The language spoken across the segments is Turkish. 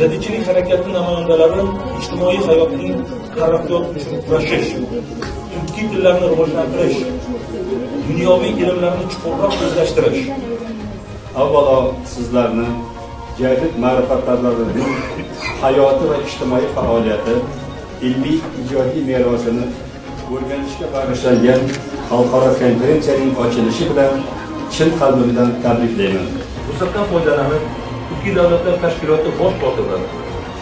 Jadidchilik harakati namoyandalari ijtimoiy hayotning taraqqiyot uchun kurashish, turkiy tillarni rivojlantirish, dunyoviy ilmlarni chuqurroq o'zlashtirish. Avvalo sizlarni jadid ma'rifatlarlarining hayoti va ijtimoiy faoliyati, ilmiy ijodiy merosini o'rganishga bag'ishlangan xalqaro konferensiyaning ochilishi bilan chin qalbimdan tabriklayman fursatdan foydalanib turkiy davlatlar tashkiloti bosh kotibi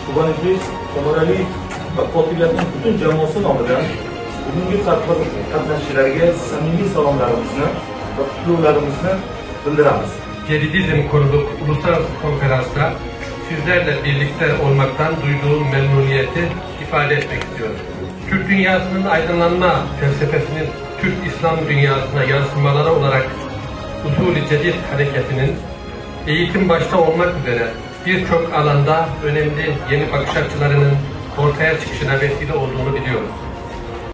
gubernatorius Omaraaliyev va kotibiyatning butun jamoasi nomidan bugungi tadbir qatnashchilariga samimiy salomlarimizni va qutlug'larimizni bildiramiz Gedidizm Kurulu Uluslararası Konferans'ta. Sizlerle birlikte olmaktan duyduğum memnuniyeti ifade etmek istiyorum. Türk dünyasının aydınlanma felsefesinin Türk İslam dünyasına yansımaları olarak usulü cedid hareketinin eğitim başta olmak üzere birçok alanda önemli yeni bakış açılarının ortaya çıkışına vesile olduğunu biliyoruz.